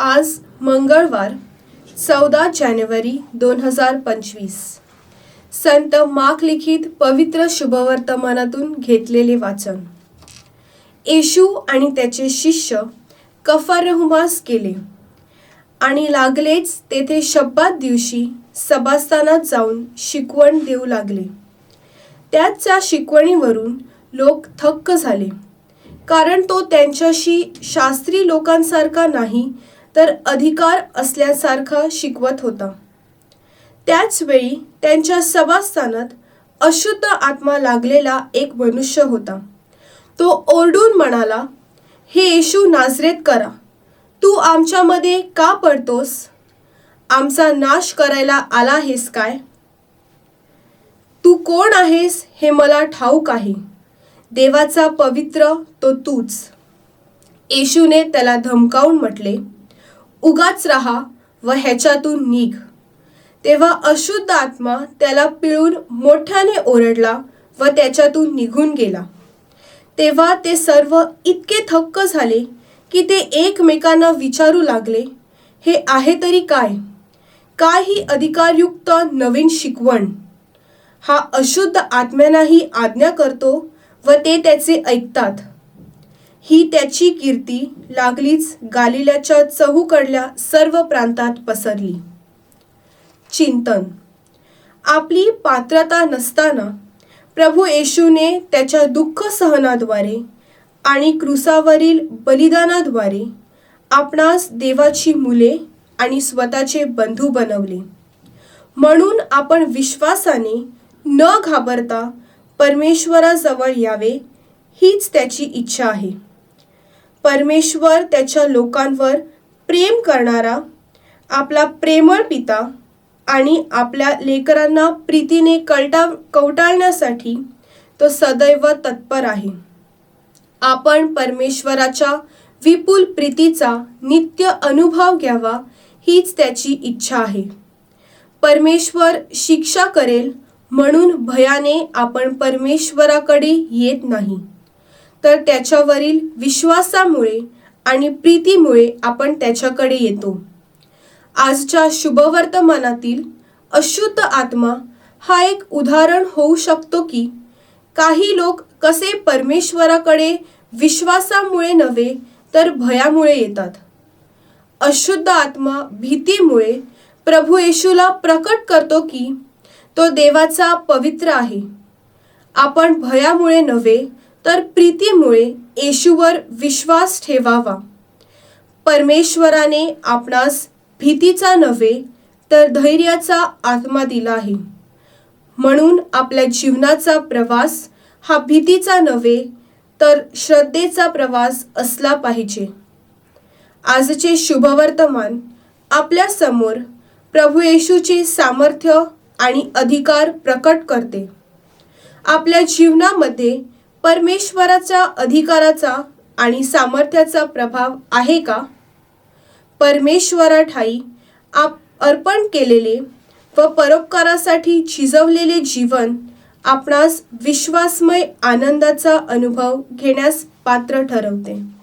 आज मंगळवार चौदा जानेवारी दोन हजार पंचवीस. संत माक लिखित पवित्र शुभवर्तमानातून घेतलेले वाचन. येशू आणि त्याचे शिष्य कफारहुमास केले आणि लागलेच तेथे शब्दात दिवशी सभास्थानात जाऊन शिकवण देऊ लागले. त्याच्या शिकवणीवरून लोक थक्क झाले कारण तो त्यांच्याशी शास्त्री लोकांसारखा नाही तर अधिकार असल्यासारखा शिकवत होता. त्याचवेळी त्यांच्या सभास्थानात अशुद्ध आत्मा लागलेला एक मनुष्य होता. तो ओरडून म्हणाला हे येशू नाजरेत करा. तू आमच्यामध्ये का पडतोस? आमचा नाश करायला आला आहेस काय? तू कोण आहेस हे मला ठाऊक आहे. देवाचा पवित्र तो तूच. येशूने त्याला धमकावून म्हटले उगाच राहा व ह्याच्यातून निघ. तेव्हा अशुद्ध आत्मा त्याला पिळून मोठ्याने ओरडला व त्याच्यातून निघून गेला. तेव्हा ते सर्व इतके थक्क झाले की ते एकमेकांना विचारू लागले हे आहे तरी काय? काय ही अधिकारयुक्त नवीन शिकवण. हा अशुद्ध आत्म्यांनाही आज्ञा करतो व ते त्याचे ऐकतात. ही त्याची कीर्ती लागलीच गालिल्याच्या चहूकडल्या सर्व प्रांतात पसरली. चिंतन. आपली पात्रता नसताना प्रभू येशूने त्याच्या दुःख सहनाद्वारे आणि क्रुसावरील बलिदानाद्वारे आपणास देवाची मुले आणि स्वतःचे बंधू बनवले. म्हणून आपण विश्वासाने न घाबरता परमेश्वराजवळ यावे हीच त्याची इच्छा आहे. परमेश्वर त्याच्या लोकांवर प्रेम करणारा आपला प्रेमळ पिता आणि आपल्या लेकरांना प्रीतीने कलटा कवटाळण्यासाठी तो सदैव तत्पर आहे. आपण परमेश्वराच्या विपुल प्रीतीचा नित्य अनुभव घ्यावा हीच त्याची इच्छा आहे. परमेश्वर शिक्षा करेल म्हणून भयाने आपण परमेश्वराकडे येत नाही. तर त्याच्यावरील विश्वासामुळे आणि प्रीतीमुळे आपण त्याच्याकडे येतो. आजच्या शुभवर्तमानातील अशुद्ध आत्मा हा एक उदाहरण होऊ शकतो की काही लोक कसे परमेश्वराकडे विश्वासामुळे नव्हे तर भयामुळे येतात. अशुद्ध आत्मा भीतीमुळे प्रभू येशूला प्रकट करतो की तो देवाचा पवित्र आहे. आपण भयामुळे नव्हे तर प्रीतीमुळे येशूवर विश्वास ठेवावा. परमेश्वराने आपणास भीतीचा नव्हे तर धैर्याचा आत्मा दिला आहे. म्हणून आपल्या जीवनाचा प्रवास हा भीतीचा नव्हे तर श्रद्धेचा प्रवास असला पाहिजे. आजचे शुभवर्तमान आपल्यासमोर प्रभू येशूचे सामर्थ्य आणि अधिकार प्रकट करते. आपल्या जीवनामध्ये परमेश्वराच्या अधिकाराचा आणि सामर्थ्याचा प्रभाव आहे का? परमेश्वराठाई आप अर्पण केलेले व परोपकारासाठी झिजवलेले जीवन आपणास विश्वासमय आनंदाचा अनुभव घेण्यास पात्र ठरवते.